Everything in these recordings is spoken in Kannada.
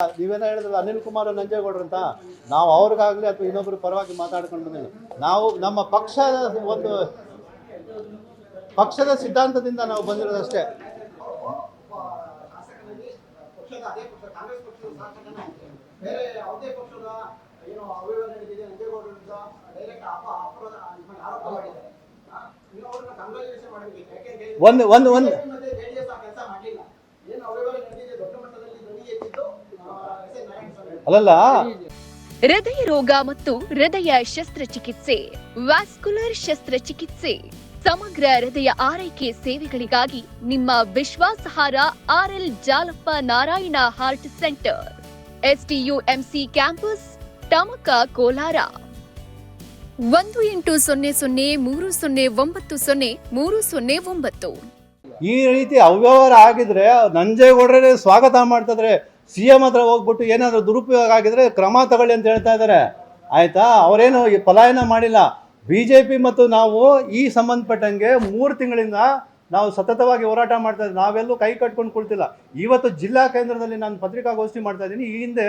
ನೀವೇನೋ ಹೇಳಿದ್ರಲ್ಲ ಅನಿಲ್ ಕುಮಾರ್ ನಂಜೇಗೌಡರು ಅಂತ. ನಾವು ಅವ್ರಿಗಾಗಲಿ ಅಥವಾ ಇನ್ನೊಬ್ರು ಪರವಾಗಿ ಮಾತಾಡ್ಕೊಂಡು ಬಂದಿಲ್ಲ. ನಾವು ನಮ್ಮ ಪಕ್ಷದ ಒಂದು ಪಕ್ಷದ ಸಿದ್ಧಾಂತದಿಂದ ನಾವು ಬಂದಿರೋದಷ್ಟೇ. ಒಂದು ಒಂದು ಪಕ್ಷ ಕಾಂಗ್ರೆಸ್ ಪಕ್ಷದ ಶಾಸಕನೇ ಬೇರೆ ಯಾವುದೇ ಪಕ್ಷದ ಏನು ಅವ್ಯವಹಾರ ನಡೆದಿದೆ ನಂಜೇಗೌಡರ ವಿರುದ್ಧ ಡೈರೆಕ್ಟ್ ಅಪ ಅಪರಾಧ ನಿಮ್ಮನ್ನ ಆರೋಪ ಮಾಡಿದ್ದಾರೆ ಆ, ನೀವು ಅವ್ರನ್ನ ಕಂಗ್ರಾಚುಲೇಷನ್ ಮಾಡಬೇಕು ಯಾಕೆಂದ್ರೆ ಒಂದು ಒಂದು ಒಂದು BJP ಮತ್ತೆ ಜೆಡಿಎಸ್ ಆ ಕೆಲಸ ಮಾಡಲಿಲ್ಲ ಏನು ಅವ್ಯವಹಾರ ನಡೆದಿದೆ ದೊಡ್ಡ ಮಟ್ಟದಲ್ಲಿ ಧ್ವನಿ ಎತ್ತಿದ್ದು ಆ, ಎಸ್ ಎನ್ ನಾರಾಯಣ ಸ್ವಾಮಿ ಅಲ್ಲಲ್ಲ? ಹೃದಯ ರೋಗ ಮತ್ತು ಹೃದಯ ಶಸ್ತ್ರಚಿಕಿತ್ಸೆ ವ್ಯಾಸ್ಕುಲರ್ ಶಸ್ತ್ರಚಿಕಿತ್ಸೆ ಸಮಗ್ರ ಹೃದಯ ಆರೈಕೆ ಸೇವೆಗಳಿಗಾಗಿ ನಿಮ್ಮ ವಿಶ್ವಾಸಹಾರ R L Jalappa Narayana heart centre STUMC campus Tamaka Kolar. ಒಂದು ಎಂಟು ಸೊನ್ನೆ ಸೊನ್ನೆ ಮೂರು ಸೊನ್ನೆ ಒಂಬತ್ತು ಸೊನ್ನೆ ಮೂರು ಸೊನ್ನೆ ಒಂಬತ್ತು. ಈ ರೀತಿ ಅವ್ಯವಹಾರ ಆಗಿದ್ರೆ ನಂಜೇಗೌಡರೇ ಸ್ವಾಗತ ಮಾಡ್ತಿದ್ರೆ ಸಿ ಎಂ ಹತ್ರ ಹೋಗ್ಬಿಟ್ಟು ಏನಾದರೂ ದುರುಪಯೋಗ ಆಗಿದ್ರೆ ಕ್ರಮ ತಗೊಳ್ಳಿ ಅಂತ ಹೇಳ್ತಾ ಇದ್ದಾರೆ. ಆಯಿತಾ? ಅವರೇನು ಪಲಾಯನ ಮಾಡಿಲ್ಲ. ಬಿ ಜೆ ಪಿ ಮತ್ತು ನಾವು ಈ ಸಂಬಂಧಪಟ್ಟಂಗೆ ಮೂರು ತಿಂಗಳಿಂದ ನಾವು ಸತತವಾಗಿ ಹೋರಾಟ ಮಾಡ್ತಾ ನಾವೆಲ್ಲೂ ಕೈ ಕಟ್ಕೊಂಡು ಕುಳ್ತಿಲ್ಲ. ಇವತ್ತು ಜಿಲ್ಲಾ ಕೇಂದ್ರದಲ್ಲಿ ನಾನು ಪತ್ರಿಕಾಗೋಷ್ಠಿ ಮಾಡ್ತಾ ಇದ್ದೀನಿ. ಈ ಹಿಂದೆ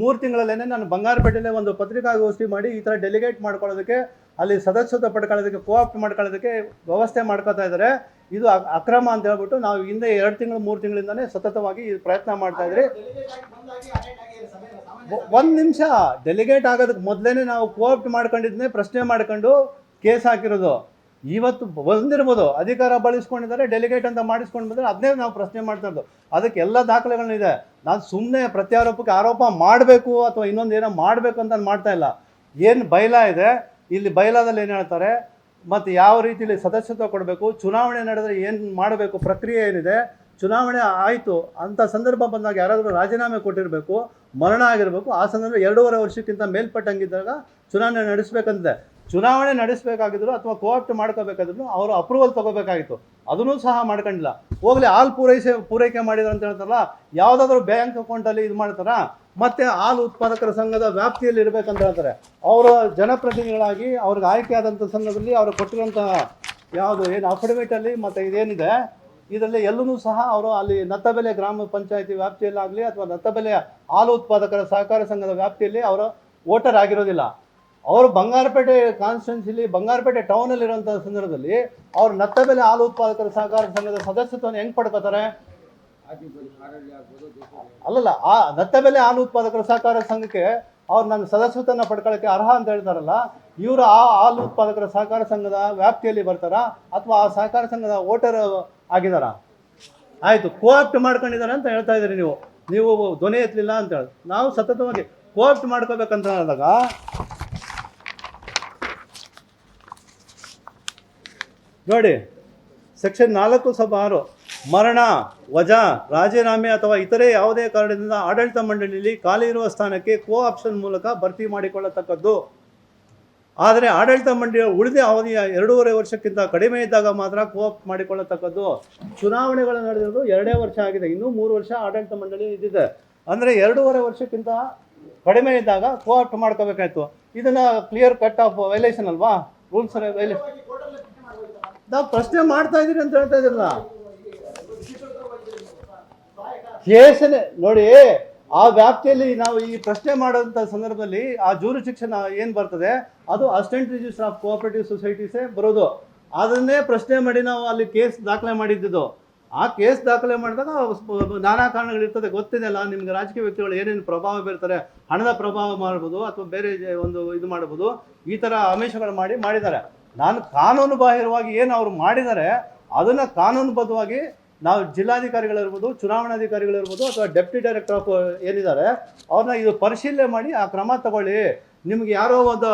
ಮೂರು ತಿಂಗಳಲ್ಲೇ ನಾನು ಬಂಗಾರಪೇಟೆಯಲ್ಲೇ ಒಂದು ಪತ್ರಿಕಾಗೋಷ್ಠಿ ಮಾಡಿ ಈ ಥರ ಡೆಲಿಗೇಟ್ ಮಾಡ್ಕೊಳ್ಳೋದಕ್ಕೆ ಅಲ್ಲಿ ಸದಸ್ಯತ್ವ ಪಡ್ಕೊಳ್ಳೋದಕ್ಕೆ ಕೋಆಪ್ಟ್ ಮಾಡ್ಕೊಳ್ಳೋದಕ್ಕೆ ವ್ಯವಸ್ಥೆ ಮಾಡ್ಕೋತಾ ಇದ್ದಾರೆ. ಇದು ಅಕ್ರಮ ಅಂತ ಹೇಳ್ಬಿಟ್ಟು ನಾವು ಹಿಂದೆ ಎರಡು ತಿಂಗಳು ಮೂರು ತಿಂಗಳಿಂದಾನೇ ಸತತವಾಗಿ ಪ್ರಯತ್ನ ಮಾಡ್ತಾ ಇದ್ರಿ. ಒಂದ್ ನಿಮಿಷ. ಡೆಲಿಗೇಟ್ ಆಗೋದಕ್ಕೆ ಮೊದಲೇ ನಾವು ಕೋಆಪ್ಟ್ ಮಾಡ್ಕೊಂಡಿದ್ನೇ ಪ್ರಶ್ನೆ ಮಾಡ್ಕೊಂಡು ಕೇಸ್ ಹಾಕಿರೋದು. ಇವತ್ತು ಬಂದಿರ್ಬೋದು. ಅಧಿಕಾರ ಬಳಸ್ಕೊಂಡಿದ್ದಾರೆ ಡೆಲಿಗೇಟ್ ಅಂತ ಮಾಡಿಸ್ಕೊಂಡು ಬಂದರೆ ಅದನ್ನೇ ನಾವು ಪ್ರಶ್ನೆ ಮಾಡ್ತಾ ಇರೋದು. ಅದಕ್ಕೆ ಎಲ್ಲ ದಾಖಲೆಗಳನ್ನಿದೆ. ನಾನು ಸುಮ್ಮನೆ ಪ್ರತ್ಯಾರೋಪಕ್ಕೆ ಆರೋಪ ಮಾಡಬೇಕು ಅಥವಾ ಇನ್ನೊಂದು ಏನೋ ಮಾಡಬೇಕು ಅಂತ ಮಾಡ್ತಾ ಇಲ್ಲ. ಏನು ಬೈಲ ಇದೆ? ಇಲ್ಲಿ ಬಯಲಾದಲ್ಲಿ ಏನು ಹೇಳ್ತಾರೆ, ಮತ್ತು ಯಾವ ರೀತಿಯಲ್ಲಿ ಸದಸ್ಯತ್ವ ಕೊಡಬೇಕು, ಚುನಾವಣೆ ನಡೆದರೆ ಏನು ಮಾಡಬೇಕು, ಪ್ರಕ್ರಿಯೆ ಏನಿದೆ, ಚುನಾವಣೆ ಆಯಿತು ಅಂಥ ಸಂದರ್ಭ ಬಂದಾಗ ಯಾರಾದರೂ ರಾಜೀನಾಮೆ ಕೊಟ್ಟಿರಬೇಕು, ಮರಣ ಆಗಿರಬೇಕು, ಆ ಸಂದರ್ಭ ಎರಡೂವರೆ ವರ್ಷಕ್ಕಿಂತ ಮೇಲ್ಪಟ್ಟಂಗಿದ್ದಾಗ ಚುನಾವಣೆ ನಡೆಸಬೇಕಂತೆ ಚುನಾವಣೆ ನಡೆಸಬೇಕಾಗಿದ್ರು ಅಥವಾ ಕೋಆಪ್ಟ್ ಮಾಡ್ಕೋಬೇಕಾದ್ರು ಅವರು ಅಪ್ರೂವಲ್ ತಗೋಬೇಕಾಗಿತ್ತು. ಅದನ್ನೂ ಸಹ ಮಾಡ್ಕೊಂಡಿಲ್ಲ. ಹೋಗ್ಲಿ, ಹಾಲು ಪೂರೈಸೆ, ಪೂರೈಕೆ ಮಾಡಿದ್ರು ಅಂತ ಹೇಳ್ತಾರಲ್ಲ, ಯಾವುದಾದ್ರೂ ಬ್ಯಾಂಕ್ ಅಕೌಂಟಲ್ಲಿ ಇದು ಮಾಡ್ತಾರ, ಮತ್ತೆ ಹಾಲು ಉತ್ಪಾದಕರ ಸಂಘದ ವ್ಯಾಪ್ತಿಯಲ್ಲಿ ಇರಬೇಕಂತ ಹೇಳ್ತಾರೆ. ಅವರ ಜನಪ್ರತಿನಿಧಿಗಳಾಗಿ ಅವ್ರಿಗೆ ಆಯ್ಕೆ ಆದಂಥ ಸಂದರ್ಭದಲ್ಲಿ ಅವ್ರು ಕೊಟ್ಟಿರುವಂತಹ ಯಾವುದು ಏನು ಅಫಿಡವಿಟಲ್ಲಿ ಮತ್ತು ಇದೇನಿದೆ, ಇದರಲ್ಲಿ ಎಲ್ಲೂ ಸಹ ಅವರು ಅಲ್ಲಿ ನತ್ತಬೆಲೆ ಗ್ರಾಮ ಪಂಚಾಯಿತಿ ವ್ಯಾಪ್ತಿಯಲ್ಲಾಗಲಿ ಅಥವಾ ನತ್ತಬೆಲೆ ಹಾಲು ಉತ್ಪಾದಕರ ಸಹಕಾರ ಸಂಘದ ವ್ಯಾಪ್ತಿಯಲ್ಲಿ ಅವರು ವೋಟರ್ ಆಗಿರೋದಿಲ್ಲ. ಅವರು ಬಂಗಾರಪೇಟೆ ಕಾನ್ಸ್ಟಿಟ್ಯೂನ್ಸಿಲಿ ಬಂಗಾರಪೇಟೆ ಟೌನಲ್ಲಿರುವಂಥ ಸಂದರ್ಭದಲ್ಲಿ ಅವ್ರು ನತ್ತಬೆಲೆ ಹಾಲು ಉತ್ಪಾದಕರ ಸಹಕಾರ ಸಂಘದ ಸದಸ್ಯತ್ವವನ್ನು ಹೆಂಗೆ ಪಡ್ಕೋತಾರೆ? ಅಲ್ಲಲ್ಲ, ಆ ನತ್ತಬೆಲೆ ಹಾಲು ಉತ್ಪಾದಕರ ಸಹಕಾರ ಸಂಘಕ್ಕೆ ಅವ್ರು ನನ್ನ ಸದಸ್ಯತ್ವನ ಪಡ್ಕೊಳ್ಳೋಕ್ಕೆ ಅರ್ಹ ಅಂತ ಹೇಳ್ತಾರಲ್ಲ, ಇವರು ಆ ಹಾಲು ಉತ್ಪಾದಕರ ಸಹಕಾರ ಸಂಘದ ವ್ಯಾಪ್ತಿಯಲ್ಲಿ ಬರ್ತಾರಾ ಅಥವಾ ಆ ಸಹಕಾರ ಸಂಘದ ವೋಟರ್ ಆಗಿದಾರಾ? ಆಯಿತು ಕೋಆಪ್ಟ್ ಮಾಡ್ಕೊಂಡಿದ್ದಾರೆ ಅಂತ ಹೇಳ್ತಾ ಇದ್ದೀರಿ ನೀವು. ನೀವು ಧ್ವನಿ ಎತ್ತಲಿಲ್ಲ ಅಂತ ಹೇಳಿ. ನಾವು ಸತತವಾಗಿ ಕೋಆಪ್ಟ್ ಮಾಡ್ಕೋಬೇಕಂತ ಹೇಳಿದಾಗ ನೋಡಿ ಸೆಕ್ಷನ್ ನಾಲ್ಕು, ಸಬ್ ಆರು, ಮರಣ, ವಜಾ, ರಾಜೀನಾಮೆ ಅಥವಾ ಇತರೆ ಯಾವುದೇ ಕಾರಣದಿಂದ ಆಡಳಿತ ಮಂಡಳಿಯಲ್ಲಿ ಖಾಲಿ ಇರುವ ಸ್ಥಾನಕ್ಕೆ ಕೋ ಆಪ್ಷನ್ ಮೂಲಕ ಭರ್ತಿ ಮಾಡಿಕೊಳ್ಳತಕ್ಕದ್ದು. ಆದರೆ ಆಡಳಿತ ಮಂಡಳಿಯ ಉಳಿದ ಅವಧಿಯ ಎರಡೂವರೆ ವರ್ಷಕ್ಕಿಂತ ಕಡಿಮೆ ಇದ್ದಾಗ ಮಾತ್ರ ಕೋಆಪ್ ಮಾಡಿಕೊಳ್ಳತಕ್ಕದ್ದು. ಚುನಾವಣೆಗಳು ನಡೆದಿರೋದು ಎರಡೇ ವರ್ಷ ಆಗಿದೆ. ಇನ್ನೂ ಮೂರು ವರ್ಷ ಆಡಳಿತ ಮಂಡಳಿ ಇದ್ದಿದೆ. ಅಂದರೆ ಎರಡೂವರೆ ವರ್ಷಕ್ಕಿಂತ ಕಡಿಮೆ ಇದ್ದಾಗ ಕೋಆಪ್ಟ್ ಮಾಡ್ಕೋಬೇಕಾಯ್ತು. ಇದನ್ನ ಕ್ಲಿಯರ್ ಕಟ್ ಆಫ್ ವೈಲೇಷನ್ ಅಲ್ವಾ? ರೂಲ್ಸ್ ವೈಲೇಷನ್ ನಾವು ಪ್ರಶ್ನೆ ಮಾಡ್ತಾ ಇದ್ದೀರಿ ಅಂತ ಹೇಳ್ತಾ ಇದ್ರಲ್ಲ ಕೇಸನೆ ನೋಡಿ, ಆ ವ್ಯಾಪ್ತಿಯಲ್ಲಿ ನಾವು ಈ ಪ್ರಶ್ನೆ ಮಾಡೋಂಥ ಸಂದರ್ಭದಲ್ಲಿ ಆ ಜೂರು ಶಿಕ್ಷಣ ಏನು ಬರ್ತದೆ? ಅದು ಅಸಿಸ್ಟೆಂಟ್ ರಿಜಿಸ್ಟರ್ ಆಫ್ ಕೋಆಪರೇಟಿವ್ ಸೊಸೈಟೀಸೇ ಬರೋದು. ಅದನ್ನೇ ಪ್ರಶ್ನೆ ಮಾಡಿ ನಾವು ಅಲ್ಲಿ ಕೇಸ್ ದಾಖಲೆ ಮಾಡಿದ್ದು ಆ ಕೇಸ್ ದಾಖಲೆ ಮಾಡಿದಾಗ ನಾನಾ ಕಾರಣಗಳಿರ್ತದೆ ಗೊತ್ತಿದೆಯಲ್ಲ ನಿಮ್ಗೆ ರಾಜಕೀಯ ವ್ಯಕ್ತಿಗಳು ಏನೇನು ಪ್ರಭಾವ ಬೀರ್ತಾರೆ, ಹಣದ ಪ್ರಭಾವ ಮಾಡ್ಬೋದು ಅಥವಾ ಬೇರೆ ಒಂದು ಇದು ಮಾಡ್ಬೋದು, ಈ ಥರ ಆಮಿಷಗಳು ಮಾಡಿ ಮಾಡಿದ್ದಾರೆ. ನಾನು ಕಾನೂನು ಬಾಹಿರವಾಗಿ ಏನು ಅವರು ಮಾಡಿದ್ದಾರೆ ಅದನ್ನು ಕಾನೂನುಬದ್ಧವಾಗಿ ನಾವು ಜಿಲ್ಲಾಧಿಕಾರಿಗಳಿರ್ಬೋದು, ಚುನಾವಣಾಧಿಕಾರಿಗಳಿರ್ಬೋದು ಅಥವಾ ಡೆಪ್ಟಿ ಡೈರೆಕ್ಟರ್ ಆಫ್ ಏನಿದ್ದಾರೆ, ಅವ್ರನ್ನ ಇದು ಪರಿಶೀಲನೆ ಮಾಡಿ ಆ ಕ್ರಮ ತಗೊಳ್ಳಿ. ನಿಮ್ಗೆ ಯಾರೋ ಒಂದು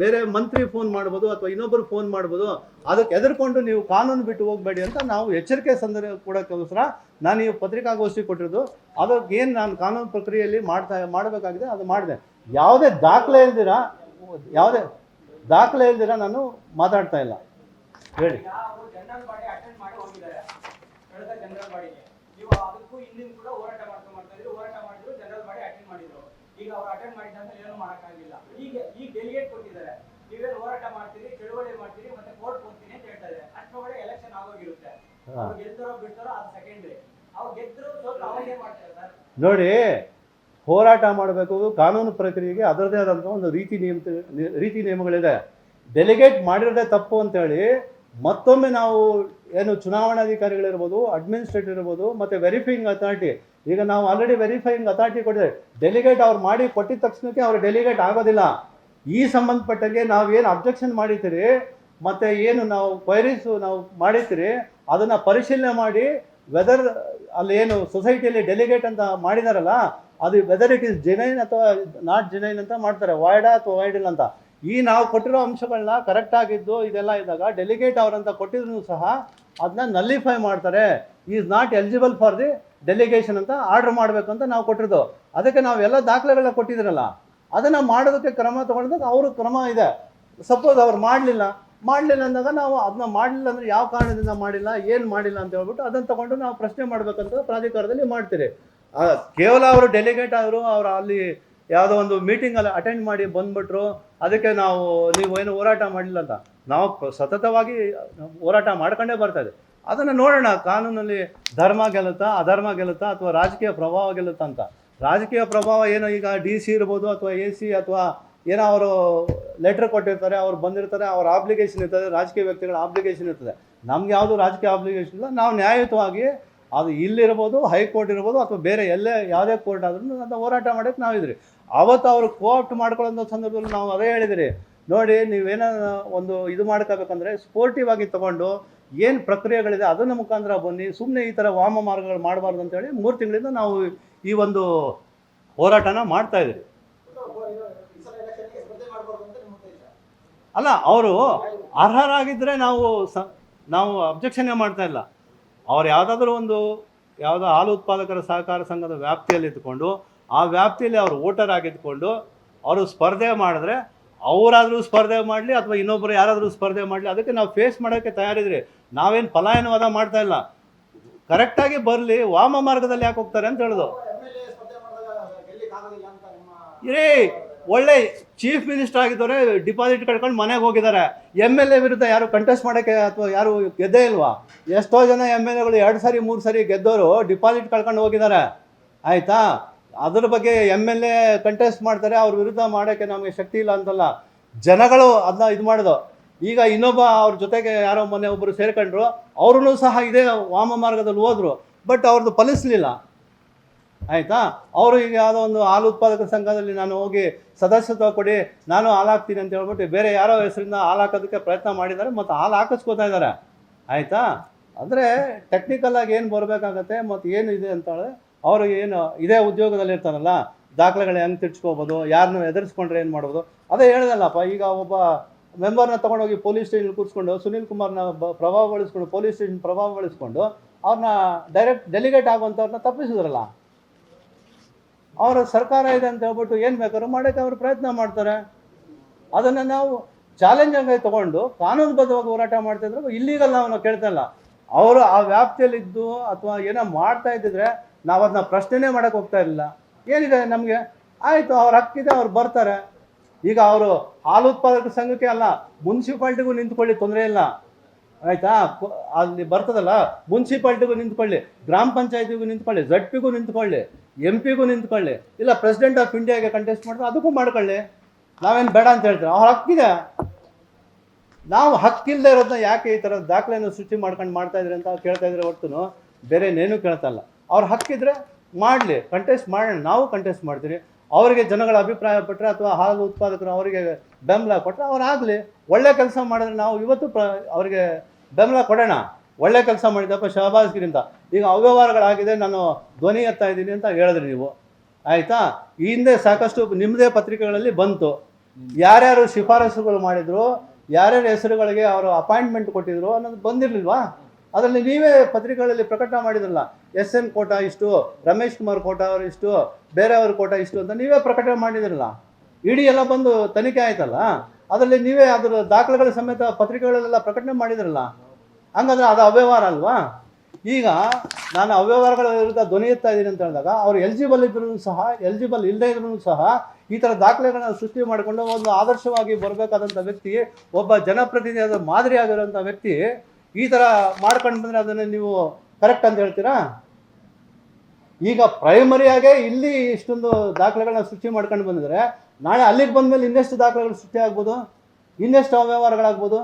ಬೇರೆ ಮಂತ್ರಿ ಫೋನ್ ಮಾಡ್ಬೋದು ಅಥವಾ ಇನ್ನೊಬ್ಬರು ಫೋನ್ ಮಾಡ್ಬೋದು, ಅದಕ್ಕೆ ಎದುರ್ಕೊಂಡು ನೀವು ಕಾನೂನು ಬಿಟ್ಟು ಹೋಗಬೇಡಿ ಅಂತ ನಾವು ಎಚ್ಚರಿಕೆ ಸಂದರ್ಭ ಕೊಡೋಕ್ಕೋಸ್ಕರ ನಾನು ಈ ಪತ್ರಿಕಾಗೋಷ್ಠಿ ಕೊಟ್ಟಿರೋದು. ಅದಕ್ಕೆ ಏನು ನಾನು ಕಾನೂನು ಪ್ರಕ್ರಿಯೆಯಲ್ಲಿ ಮಾಡ್ತಾ, ಮಾಡಬೇಕಾಗಿದೆ, ಅದು ಮಾಡಿದೆ. ಯಾವುದೇ ದಾಖಲೆ ಇಲ್ದಿರ, ಯಾವುದೇ ದಾಖಲೆ ಇಲ್ದಿರ ನಾನು ಮಾತಾಡ್ತಾ ಇಲ್ಲ. ಹೇಳಿ. ಈಗ ಜನರಲ್ ಬಾಡಿ ಅಟೆಂಡ್ ಮಾಡಿ ಹೋಗಿದ್ದಾರೆ ಕಳೆದ ಜನರಲ್ ಬಾಡಿಗೆ ನೀವು ಅದಕ್ಕೂ ಹಿಂದಿನ ಕೂಡ ಹೋರಾಟ ಮಾಡ್ಕೊಂಡು ಮಾಡ್ತಾ ಇದ್ರು ಹೋರಾಟ ಮಾಡಿದ್ರು ಜನರಲ್ ಬಾಡಿ ಅಟೆಂಡ್ ಮಾಡಿದ್ರು ಈಗ ಅವ್ರು ಅಟೆಂಡ್ ಮಾಡಿದ್ದಂತ ಏನು ಮಾಡಕ್ಕಾಗಿಲ್ಲ ಈಗ ಈಗ ಡೆಲಿಗೇಟ್ ಕೊಟ್ಟಿದ್ದಾರೆ ನೀವೇನು ಹೋರಾಟ ಮಾಡ್ತೀರಿ ಚಳುವಳಿ ಮಾಡ್ತೀರಿ ಮತ್ತೆ ಕೋರ್ಟ್ ಹೋಗ್ತೀನಿ ಅಂತ ಹೇಳ್ತಾರೆ ಅಷ್ಟರೊಳಗೆ ಎಲೆಕ್ಷನ್ ಆಗೋಗಿರುತ್ತೆ ಅವ್ರು ಗೆದ್ದಾರೋ ಬಿಡ್ತಾರೋ ಅದು ಸೆಕೆಂಡ್ರಿ ಅವ್ರು ಗೆದ್ರು ಸೋತ್ರ ಅವಾಗ ಏನ್ ಮಾಡ್ತಾರೆ ಸರ್ ನೋಡಿ ಹೋರಾಟ ಮಾಡಬೇಕು ಕಾನೂನು ಪ್ರಕ್ರಿಯೆಗೆ ಅದರದೇ ಆದಂಥ ಒಂದು ರೀತಿ ನಿಯಮ, ರೀತಿ ನಿಯಮಗಳಿದೆ. ಡೆಲಿಗೇಟ್ ಮಾಡಿರೋದೇ ತಪ್ಪು ಅಂತೇಳಿ ಮತ್ತೊಮ್ಮೆ ನಾವು ಏನು ಚುನಾವಣಾಧಿಕಾರಿಗಳಿರ್ಬೋದು ಅಡ್ಮಿನಿಸ್ಟ್ರೇಟರ್ ಇರ್ಬೋದು, ಮತ್ತು ವೆರಿಫೈಯಿಂಗ್ ಅಥಾರಿಟಿ ಈಗ ನಾವು ಆಲ್ರೆಡಿ ವೆರಿಫೈಯಿಂಗ್ ಅಥಾರಿಟಿ ಕೊಟ್ಟಿದೆ ಡೆಲಿಗೇಟ್ ಅವ್ರು ಮಾಡಿ ಕೊಟ್ಟಿದ ತಕ್ಷಣಕ್ಕೆ ಅವ್ರು ಡೆಲಿಗೇಟ್ ಆಗೋದಿಲ್ಲ. ಈ ಸಂಬಂಧಪಟ್ಟಂಗೆ ನಾವು ಏನು ಅಬ್ಜೆಕ್ಷನ್ ಮಾಡಿದ್ದೀರಿ, ಮತ್ತು ಏನು ನಾವು ಕ್ವೈರೀಸು ನಾವು ಮಾಡಿರ್ತೀರಿ ಅದನ್ನು ಪರಿಶೀಲನೆ ಮಾಡಿ ವೆದರ್ ಅಲ್ಲಿ ಏನು ಸೊಸೈಟಿಯಲ್ಲಿ ಡೆಲಿಗೇಟ್ ಅಂತ ಮಾಡಿದಾರಲ್ಲ ಅದು ವೆದರ್ ಇಟ್ ಈಸ್ ಜೆನೈನ್ ಅಥವಾ ನಾಟ್ ಜೆನೈನ್ ಅಂತ ಮಾಡ್ತಾರೆ. ವಾಯ್ಡಾ ಅಥವಾ ಇಲ್ಲ ಅಂತ. ಈ ನಾವು ಕೊಟ್ಟಿರೋ ಅಂಶಗಳನ್ನ ಕರೆಕ್ಟ್ ಆಗಿದ್ದು ಇದೆಲ್ಲ ಇದ್ದಾಗ ಡೆಲಿಗೇಟ್ ಅವರಂತ ಕೊಟ್ಟಿದ್ರು ಸಹ ಅದನ್ನ ನಲ್ಲಿಫೈ ಮಾಡ್ತಾರೆ. Is not eligible for the delegation ಅಂತ ಆರ್ಡರ್ ಮಾಡಬೇಕು ಅಂತ ನಾವು ಕೊಟ್ಟಿರೋದು ಅದಕ್ಕೆ ನಾವು ಎಲ್ಲ ದಾಖಲೆಗಳನ್ನ ಕೊಟ್ಟಿದ್ರಲ್ಲ, ಅದನ್ನು ಮಾಡೋದಕ್ಕೆ ಕ್ರಮ ತಗೊಂಡಾಗ ಅವರು ಕ್ರಮ ಇದೆ. ಸಪೋಸ್ ಅವ್ರು ಮಾಡಲಿಲ್ಲ ಮಾಡಲಿಲ್ಲ ಅಂದಾಗ ನಾವು ಅದನ್ನ ಮಾಡಲಿಲ್ಲ ಅಂದರೆ ಯಾವ ಕಾರಣದಿಂದ ಮಾಡಿಲ್ಲ, ಏನು ಮಾಡಿಲ್ಲ ಅಂತ ಹೇಳ್ಬಿಟ್ಟು ಅದನ್ನು ತಗೊಂಡು ನಾವು ಪ್ರಶ್ನೆ ಮಾಡಬೇಕಂತ ಪ್ರಾಧಿಕಾರದಲ್ಲಿ ಮಾಡ್ತೀರಿ. ಕೇವಲ ಅವರು ಡೆಲಿಗೇಟ್ ಆದರು ಅವರು ಅಲ್ಲಿ ಯಾವುದೋ ಒಂದು ಮೀಟಿಂಗಲ್ಲಿ ಅಟೆಂಡ್ ಮಾಡಿ ಬಂದ್ಬಿಟ್ರು, ಅದಕ್ಕೆ ನಾವು, ನೀವು ಏನು ಹೋರಾಟ ಮಾಡಲಿಲ್ಲ ಅಂತ ನಾವು ಸತತವಾಗಿ ಹೋರಾಟ ಮಾಡ್ಕೊಂಡೇ ಬರ್ತಾ ಇದೆ. ಅದನ್ನು ನೋಡೋಣ, ಕಾನೂನಲ್ಲಿ ಧರ್ಮ ಗೆಲ್ಲುತ್ತಾ, ಅಧರ್ಮ ಗೆಲ್ಲುತ್ತಾ, ಅಥವಾ ರಾಜಕೀಯ ಪ್ರಭಾವ ಗೆಲ್ಲುತ್ತಾ ಅಂತ. ರಾಜಕೀಯ ಪ್ರಭಾವ ಏನೋ ಈಗ ಡಿ ಸಿ ಇರ್ಬೋದು, ಅಥವಾ ಎ ಸಿ ಅಥವಾ ಏನೋ ಅವರು ಲೆಟ್ರ್ ಕೊಟ್ಟಿರ್ತಾರೆ, ಅವ್ರು ಬಂದಿರ್ತಾರೆ, ಅವ್ರ ಆಬ್ಲಿಗೇಷನ್ ಇರ್ತದೆ, ರಾಜಕೀಯ ವ್ಯಕ್ತಿಗಳ ಆಬ್ಲಿಗೇಷನ್ ಇರ್ತದೆ. ನಮ್ಗೆ ಯಾವುದು ರಾಜಕೀಯ ಆಬ್ಲಿಗೇಷನ್ ಇಲ್ಲ, ನಾವು ನ್ಯಾಯಯುತವಾಗಿ ಅದು ಇಲ್ಲಿರ್ಬೋದು, ಹೈಕೋರ್ಟ್ ಇರ್ಬೋದು, ಅಥವಾ ಬೇರೆ ಎಲ್ಲೇ ಯಾವುದೇ ಕೋರ್ಟ್ ಆದ್ರೂ ಅದನ್ನ ಹೋರಾಟ ಮಾಡೋಕ್ಕೆ ನಾವಿದ್ರಿ. ಅವತ್ತು ಅವರು ಕೋಆಪ್ಟ್ ಮಾಡ್ಕೊಳ್ಳೋಂಥ ಸಂದರ್ಭದಲ್ಲಿ ನಾವು ಅದೇ ಹೇಳಿದಿರಿ. ನೋಡಿ, ನೀವೇನೋ ಒಂದು ಇದು ಮಾಡ್ಕೋಬೇಕಂದ್ರೆ ಸ್ಪೋರ್ಟಿವ್ ಆಗಿ ತಗೊಂಡು ಏನು ಪ್ರಕ್ರಿಯೆಗಳಿದೆ ಅದನ್ನ ಮುಖಾಂತರ ಬನ್ನಿ. ಸುಮ್ಮನೆ ಈ ಥರ ವಾಮ ಮಾರ್ಗಗಳು ಮಾಡಬಾರ್ದು ಅಂತೇಳಿ ಮೂರು ತಿಂಗಳಿಂದ ನಾವು ಈ ಒಂದು ಹೋರಾಟನ ಮಾಡ್ತಾ ಇದ್ದೀವಿ ಅಂತ ಅಲ್ಲ, ಅವರು ಅರ್ಹರಾಗಿದ್ದರೆ ನಾವು ಸ, ನಾವು ಅಬ್ಜೆಕ್ಷನ್ ಮಾಡ್ತಾ ಇಲ್ಲ. ಅವ್ರು ಯಾವುದಾದ್ರೂ ಒಂದು ಯಾವುದೋ ಹಾಲು ಉತ್ಪಾದಕರ ಸಹಕಾರ ಸಂಘದ ವ್ಯಾಪ್ತಿಯಲ್ಲಿ ಇದ್ದುಕೊಂಡು ಆ ವ್ಯಾಪ್ತಿಯಲ್ಲಿ ಅವರು ವೋಟರ್ ಆಗಿದ್ಕೊಂಡು ಅವರು ಸ್ಪರ್ಧೆ ಮಾಡಿದ್ರೆ ಅವರಾದರೂ ಸ್ಪರ್ಧೆ ಮಾಡಲಿ ಅಥವಾ ಇನ್ನೊಬ್ಬರು ಯಾರಾದರೂ ಸ್ಪರ್ಧೆ ಮಾಡಲಿ ಅದಕ್ಕೆ ನಾವು ಫೇಸ್ ಮಾಡೋಕ್ಕೆ ತಯಾರಿದ್ರಿ ನಾವೇನು ಪಲಾಯನವಾದ ಮಾಡ್ತಾ ಇಲ್ಲ. ಕರೆಕ್ಟಾಗಿ ಬರಲಿ ವಾಮ ಮಾರ್ಗದಲ್ಲಿ ಯಾಕೆ ಹೋಗ್ತಾರೆ ಅಂತ ಹೇಳೋದು. ಇರೀ ಸ್ಪರ್ಧೆ ಮಾಡಿದಾಗ ಗೆಲ್ಲಿಕ್ ಆಗೋದಿಲ್ಲ ಅಂತ ನಿಮ್ಮ ಇರೇ ಒಳ್ಳೆ ಚೀಫ್ ಮಿನಿಸ್ಟರ್ ಆಗಿದ್ದವರೇ ಡಿಪಾಸಿಟ್ ಕಟ್ಕೊಂಡು ಮನೆಗೆ ಹೋಗಿದ್ದಾರೆ. ಎಂ ಎಲ್ ಎ ವಿರುದ್ಧ ಯಾರು ಕಂಟೆಸ್ಟ್ ಮಾಡೋಕ್ಕೆ ಅಥವಾ ಯಾರು ಗೆದ್ದೇ ಇಲ್ವಾ? ಎಷ್ಟೋ ಜನ ಎಂ ಎಲ್ ಎಗಳು ಎರಡು ಸಾರಿ, ಮೂರು ಸಾರಿ ಗೆದ್ದವರು ಡಿಪಾಸಿಟ್ ಕಳ್ಕೊಂಡು ಹೋಗಿದ್ದಾರೆ. ಆಯಿತಾ? ಅದ್ರ ಬಗ್ಗೆ ಎಂ ಎಲ್ ಎ ಕಂಟೆಸ್ಟ್ ಮಾಡ್ತಾರೆ, ಅವ್ರ ವಿರುದ್ಧ ಮಾಡೋಕ್ಕೆ ನಮಗೆ ಶಕ್ತಿ ಇಲ್ಲ ಅಂತಲ್ಲ. ಜನಗಳು ಅದನ್ನ ಇದು ಮಾಡೋದು ಈಗ ಇನ್ನೊಬ್ಬ ಅವ್ರ ಜೊತೆಗೆ ಯಾರೋ ಮೊನ್ನೆ ಒಬ್ಬರು ಸೇರ್ಕೊಂಡ್ರು ಅವ್ರೂ ಸಹ ಇದೇ ವಾಮ ಮಾರ್ಗದಲ್ಲಿ ಹೋದರು. ಬಟ್ ಅವ್ರದ್ದು ಫಲಿಸಲಿಲ್ಲ. ಆಯಿತಾ? ಅವರು ಈಗ ಯಾವುದೋ ಒಂದು ಹಾಲು ಉತ್ಪಾದಕ ಸಂಘದಲ್ಲಿ ನಾನು ಹೋಗಿ ಸದಸ್ಯತ್ವ ಕೊಡಿ, ನಾನು ಹಾಲು ಹಾಕ್ತೀನಿ ಅಂತ ಹೇಳ್ಬಿಟ್ಟು ಬೇರೆ ಯಾರೋ ಹೆಸರಿಂದ ಹಾಲು ಹಾಕೋದಕ್ಕೆ ಪ್ರಯತ್ನ ಮಾಡಿದ್ದಾರೆ, ಮತ್ತು ಹಾಲು ಹಾಕಿಸ್ಕೋತಾ ಇದ್ದಾರೆ. ಆಯಿತಾ? ಅಂದರೆ ಟೆಕ್ನಿಕಲಾಗಿ ಏನು ಬರಬೇಕಾಗತ್ತೆ, ಮತ್ತು ಏನು ಇದೆ ಅಂತ ಹೇಳಿದ್ರೆ ಅವರು ಏನು ಇದೇ ಉದ್ಯೋಗದಲ್ಲಿ ಇರ್ತಾರಲ್ಲ ದಾಖಲೆಗಳು ಹೆಂಗೆ ತಿರ್ಚ್ಕೋಬೋದು, ಯಾರನ್ನ ಎದುರಿಸ್ಕೊಂಡ್ರೆ ಏನು ಮಾಡ್ಬೋದು, ಅದೇ ಹೇಳಿದಲ್ಲಪ್ಪ, ಈಗ ಒಬ್ಬ ಮೆಂಬರ್ನ ತೊಗೊಂಡೋಗಿ ಪೊಲೀಸ್ ಸ್ಟೇಷನ್ ಕೂರಿಸ್ಕೊಂಡು ಸುನೀಲ್ ಕುಮಾರ್ನ ಬ ಪ್ರಭಾವಗೊಳಿಸ್ಕೊಂಡು ಪೊಲೀಸ್ ಸ್ಟೇಷನ್ ಪ್ರಭಾವ ಪ್ರಭಾವಗೊಳಿಸ್ಕೊಂಡು ಅವ್ರನ್ನ ಡೈರೆಕ್ಟ್ ಡೆಲಿಗೇಟ್ ಆಗುವಂಥವ್ರನ್ನ ತಪ್ಪಿಸಿದ್ರಲ್ಲ. ಅವರ ಸರ್ಕಾರ ಇದೆ ಅಂತ ಹೇಳ್ಬಿಟ್ಟು ಏನು ಬೇಕಾದ್ರೂ ಮಾಡೋಕ್ಕೆ ಅವರು ಪ್ರಯತ್ನ ಮಾಡ್ತಾರೆ. ಅದನ್ನು ನಾವು ಚಾಲೆಂಜ್ ಆಗಿ ತಗೊಂಡು ಕಾನೂನುಬದ್ಧವಾಗಿ ಹೋರಾಟ ಮಾಡ್ತಿದ್ರು ಇಲ್ಲಿಗಲ್ಲ ನಾವು ಕೇಳ್ತಾ ಇಲ್ಲ. ಅವರು ಆ ವ್ಯಾಪ್ತಿಯಲ್ಲಿದ್ದು ಅಥವಾ ಏನೋ ಮಾಡ್ತಾ ಇದ್ದಿದ್ರೆ ನಾವು ಅದನ್ನ ಪ್ರಶ್ನೆನೇ ಮಾಡೋಕ್ಕೆ ಹೋಗ್ತಾ ಇರಲಿಲ್ಲ. ಏನಿದೆ ನಮಗೆ? ಆಯಿತು, ಅವ್ರ ಹಕ್ಕಿದೆ ಅವ್ರು ಬರ್ತಾರೆ. ಈಗ ಅವರು ಹಾಲು ಉತ್ಪಾದಕ ಸಂಘಕ್ಕೆ ಅಲ್ಲ ಮುನ್ಸಿಪಾಲ್ಟಿಗೂ ನಿಂತ್ಕೊಳ್ಳಿ ತೊಂದರೆ ಇಲ್ಲ. ಆಯ್ತಾ? ಅಲ್ಲಿ ಬರ್ತದಲ್ಲ? ಮುನ್ಸಿಪಾಲ್ಟಿಗೂ ನಿಂತ್ಕೊಳ್ಳಿ, ಗ್ರಾಮ ಪಂಚಾಯತಿಗೂ ನಿಂತ್ಕೊಳ್ಳಿ ಜಡ್ ಪಿಗೂ ನಿಂತ್ಕೊಳ್ಳಿ ಎಂ ಪಿಗೂ ನಿಂತ್ಕೊಳ್ಳಿ. ಇಲ್ಲ ಪ್ರೆಸಿಡೆಂಟ್ ಆಫ್ ಇಂಡಿಯಾಗೆ ಕಂಟೆಸ್ಟ್ ಮಾಡಿದ್ರೆ ಅದಕ್ಕೂ ಮಾಡ್ಕೊಳ್ಳಿ. ನಾವೇನು ಬೇಡ ಅಂತ ಹೇಳ್ತೀವಿ ಅವ್ರ ಹಕ್ಕಿದೆ. ನಾವು ಹಕ್ಕಿಲ್ಲದೆ ಇರೋದನ್ನ ಯಾಕೆ ಈ ಥರ ದಾಖಲೆಯನ್ನು ಸೃಷ್ಟಿ ಮಾಡ್ಕೊಂಡು ಮಾಡ್ತಾ ಇದ್ರಿ ಅಂತ ಕೇಳ್ತಾ ಇದ್ರೆ ಹೊರತು ಬೇರೆ ಇನ್ನೇನು ಕೇಳ್ತಾ ಇಲ್ಲ. ಅವ್ರ ಹಕ್ಕಿದ್ರೆ ಮಾಡಲಿ ಕಂಟೆಸ್ಟ್ ಮಾಡೋಣ ನಾವು ಕಂಟೆಸ್ಟ್ ಮಾಡ್ತೀವಿ. ಅವರಿಗೆ ಜನಗಳ ಅಭಿಪ್ರಾಯ ಪಟ್ಟರೆ ಅಥವಾ ಹಾಲು ಉತ್ಪಾದಕರು ಅವರಿಗೆ ಬೆಂಬಲ ಕೊಟ್ಟರೆ ಅವ್ರು ಆಗಲಿ ಒಳ್ಳೆ ಕೆಲಸ ಮಾಡಿದ್ರೆ ನಾವು ಇವತ್ತು ಪ್ರ, ಅವರಿಗೆ ಬೆಂಬಲ ಕೊಡೋಣ. ಒಳ್ಳೆ ಕೆಲಸ ಮಾಡಿದಪ್ಪ ಶಹಬಾಜ್ಗಿರಿಂದ. ಈಗ ಅವ್ಯವಹಾರಗಳಾಗಿದೆ, ನಾನು ಧ್ವನಿ ಎತ್ತಾ ಇದ್ದೀನಿ ಅಂತ ಹೇಳಿದ್ರಿ ನೀವು. ಆಯಿತಾ? ಈ ಹಿಂದೆ ಸಾಕಷ್ಟು ನಿಮ್ಮದೇ ಪತ್ರಿಕೆಗಳಲ್ಲಿ ಬಂತು. ಯಾರ್ಯಾರು ಶಿಫಾರಸುಗಳು ಮಾಡಿದ್ರು, ಯಾರ್ಯಾರ ಹೆಸರುಗಳಿಗೆ ಅವರು ಅಪಾಯಿಂಟ್ಮೆಂಟ್ ಕೊಟ್ಟಿದ್ರು ಅನ್ನೋದು ಬಂದಿರಲಿಲ್ವಾ? ಅದರಲ್ಲಿ ನೀವೇ ಪತ್ರಿಕೆಗಳಲ್ಲಿ ಪ್ರಕಟ ಮಾಡಿದ್ರಲ್ಲ, ಎಸ್ ಎನ್ ಕೋಟ ಇಷ್ಟು, ರಮೇಶ್ ಕುಮಾರ್ ಕೋಟಾ ಅವರು ಇಷ್ಟು, ಬೇರೆಯವ್ರ ಕೋಟ ಇಷ್ಟು ಅಂತ ನೀವೇ ಪ್ರಕಟಣೆ ಮಾಡಿದ್ರಲ್ಲ. ಇಡೀ ಎಲ್ಲ ಬಂದು ತನಿಖೆ ಆಯ್ತಲ್ಲ? ಅದರಲ್ಲಿ ನೀವೇ ಅದರ ದಾಖಲೆಗಳ ಸಮೇತ ಪತ್ರಿಕೆಗಳಲ್ಲೆಲ್ಲ ಪ್ರಕಟಣೆ ಮಾಡಿದ್ರಲ್ಲ? ಹಂಗಂದ್ರೆ ಅದು ಅವ್ಯವಹಾರ ಅಲ್ವಾ? ಈಗ ನಾನು ಅವ್ಯವಹಾರಗಳ ವಿರುದ್ಧ ಧ್ವನಿ ಎತ್ತಾ ಇದ್ದೀನಿ ಅಂತ ಹೇಳಿದಾಗ, ಅವ್ರು ಎಲಿಜಿಬಲ್ ಇದ್ರೂ ಸಹ, ಎಲಿಜಿಬಲ್ ಇಲ್ಲದೇ ಇದ್ರೂ ಸಹ ಈ ಥರ ದಾಖಲೆಗಳನ್ನು ಸೃಷ್ಟಿ ಮಾಡಿಕೊಂಡು ಒಂದು ಆದರ್ಶವಾಗಿ ಬರಬೇಕಾದಂಥ ವ್ಯಕ್ತಿ, ಒಬ್ಬ ಜನಪ್ರತಿನಿಧಿಯಾದ ಮಾದರಿ ಆಗಿರೋಂಥ ವ್ಯಕ್ತಿ ಈ ಥರ ಮಾಡ್ಕೊಂಡು ಬಂದರೆ ಅದನ್ನು ನೀವು ಕರೆಕ್ಟ್ ಅಂತ ಹೇಳ್ತೀರಾ? ಈಗ ಪ್ರೈಮರಿಯಾಗೆ ಇಲ್ಲಿ ಇಷ್ಟೊಂದು ದಾಖಲೆಗಳನ್ನ ಸೃಷ್ಟಿ ಮಾಡ್ಕೊಂಡು ಬಂದಿದ್ರೆ ನಾಳೆ ಅಲ್ಲಿಗೆ ಬಂದಮೇಲೆ ಇನ್ನೆಷ್ಟು ದಾಖಲೆಗಳು ಸೃಷ್ಟಿ ಆಗ್ಬೋದು? ಇನ್ನೆಷ್ಟು ಅವ್ಯವಹಾರಗಳಾಗ್ಬೋದು?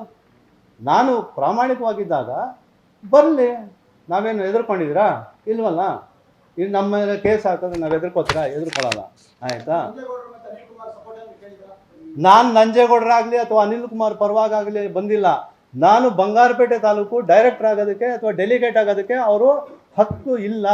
ನಾನು ಪ್ರಾಮಾಣಿಕವಾಗಿದ್ದಾಗ ಬರಲಿ, ನಾವೇನು ಎದುರ್ಕೊಂಡಿದ್ದೀರಾ ಇಲ್ವಲ್ಲ? ಇಲ್ಲಿ ನಮ್ಮ ಕೇಸ್ ಹಾಕಿದ್ರೆ ನಾವು ಎದುರ್ಕೋತೀರಾ ಎದುರ್ಕೊಳ್ಳಲ್ಲ ಆಯಿತಾ? ನಾನು ನಂಜೇಗೌಡರಾಗಲಿ ಅಥವಾ ಅನಿಲ್ ಕುಮಾರ್ ಪರವಾಗಲಿ ಬಂದಿಲ್ಲ. ನಾನು ಬಂಗಾರಪೇಟೆ ತಾಲೂಕು ಡೈರೆಕ್ಟರ್ ಆಗೋದಕ್ಕೆ ಅಥವಾ ಡೆಲಿಗೇಟ್ ಆಗೋದಕ್ಕೆ ಅವರು ಹಕ್ಕು ಇಲ್ಲ.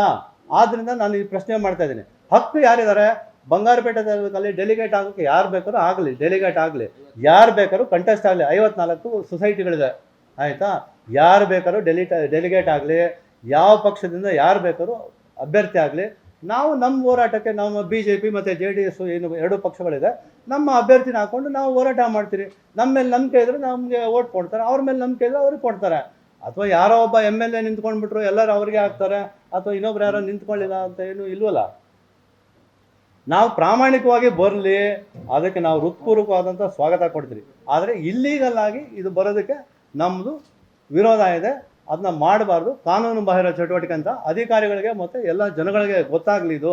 ಆದ್ದರಿಂದ ನಾನು ಈ ಪ್ರಶ್ನೆ ಮಾಡ್ತಾ ಇದ್ದೀನಿ. ಹಕ್ಕು ಯಾರಿದ್ದಾರೆ? ಬಂಗಾರಪೇಟೆ ತಾಲೂಕಲ್ಲಿ ಡೆಲಿಗೇಟ್ ಆಗೋಕ್ಕೆ ಯಾರು ಬೇಕಾದ್ರೂ ಆಗಲಿ ಡೆಲಿಗೇಟ್ ಆಗಲಿ. ಯಾರು ಬೇಕಾದ್ರೂ ಕಂಟೆಸ್ಟ್ ಆಗಲಿ. ಐವತ್ನಾಲ್ಕು ಸೊಸೈಟಿಗಳಿದೆ ಆಯಿತಾ? ಯಾರು ಬೇಕಾದ್ರೂ ಡೆಲಿಟ ಡೆಲಿಗೇಟ್ ಆಗಲಿ. ಯಾವ ಪಕ್ಷದಿಂದ ಯಾರು ಬೇಕಾದ್ರೂ ಅಭ್ಯರ್ಥಿ ಆಗಲಿ. ನಾವು ನಮ್ಮ ಹೋರಾಟಕ್ಕೆ ನಮ್ಮ ಬಿ ಜೆ ಪಿ ಮತ್ತು ಜೆ ಡಿ ಎಸ್ ಏನು ಎರಡು ಪಕ್ಷಗಳಿದೆ. ನಮ್ಮ ಅಭ್ಯರ್ಥಿನ ಹಾಕೊಂಡು ನಾವು ಹೋರಾಟ ಮಾಡ್ತೀರಿ. ನಮ್ಮ ಮೇಲೆ ನಂಬಿಕೆ ಇದ್ರೆ ನಮಗೆ ಓಟ್ ಕೊಡ್ತಾರೆ. ಅವ್ರ ಮೇಲೆ ನಂಬಿಕೆ ಇದ್ರೆ ಅವ್ರಿಗೆ ಕೊಡ್ತಾರೆ. ಅಥವಾ ಯಾರೋ ಒಬ್ಬ ಎಂ ಎಲ್ ಎ ನಿಂತ್ಕೊಂಡ್ಬಿಟ್ರು ಎಲ್ಲರೂ ಅವ್ರಿಗೆ ಹಾಕ್ತಾರೆ. ಅಥವಾ ಇನ್ನೊಬ್ರು ಯಾರೋ ನಿಂತ್ಕೊಳ್ಳಿಲ್ಲ ಅಂತ ಏನು ಇಲ್ವಲ್ಲ? ನಾವು ಪ್ರಾಮಾಣಿಕವಾಗಿ ಬರಲಿ. ಅದಕ್ಕೆ ನಾವು ಹೃತ್ಪೂರ್ವಕವಾದಂಥ ಸ್ವಾಗತ ಕೊಡ್ತೀರಿ. ಆದರೆ ಇಲ್ಲೀಗಲ್ ಆಗಿ ಇದು ಬರೋದಕ್ಕೆ ನಮ್ಮದು ವಿರೋಧ ಇದೆ. ಅದನ್ನ ಮಾಡಬಾರ್ದು. ಕಾನೂನು ಬಾಹಿರ ಚಟುವಟಿಕೆ ಅಂತ ಅಧಿಕಾರಿಗಳಿಗೆ ಮತ್ತು ಎಲ್ಲ ಜನಗಳಿಗೆ ಗೊತ್ತಾಗಲಿ ಇದು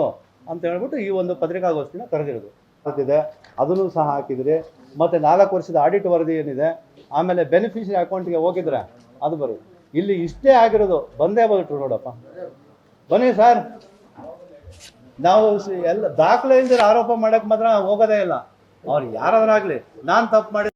ಅಂತ ಹೇಳ್ಬಿಟ್ಟು ಈ ಒಂದು ಪತ್ರಿಕಾಗೋಷ್ಠಿನ ಕರೆದಿರೋದು. ಗೊತ್ತಿದೆ ಅದನ್ನು ಸಹ ಹಾಕಿದ್ರಿ, ಮತ್ತು ನಾಲ್ಕು ವರ್ಷದ ಆಡಿಟ್ ವರದಿ ಏನಿದೆ, ಆಮೇಲೆ ಬೆನಿಫಿಷರಿ ಅಕೌಂಟ್ಗೆ ಹೋಗಿದ್ರೆ ಅದು ಬರು ಇಲ್ಲಿ ಇಷ್ಟೇ ಆಗಿರೋದು, ಬಂದೇ ಬಂದ್ಬಿಟ್ರು ನೋಡಪ್ಪ. ಬನ್ನಿ ಸರ್. ನಾವು ಎಲ್ಲ ದಾಖಲೆ ಇಲ್ದಿರ ಆರೋಪ ಮಾಡಕ್ಕೆ ಮಾತ್ರ ಹೋಗೋದೇ ಇಲ್ಲ. ಅವ್ರು ಯಾರಾದ್ರಾಗಲಿ ನಾನು ತಪ್ಪು ಮಾಡಿ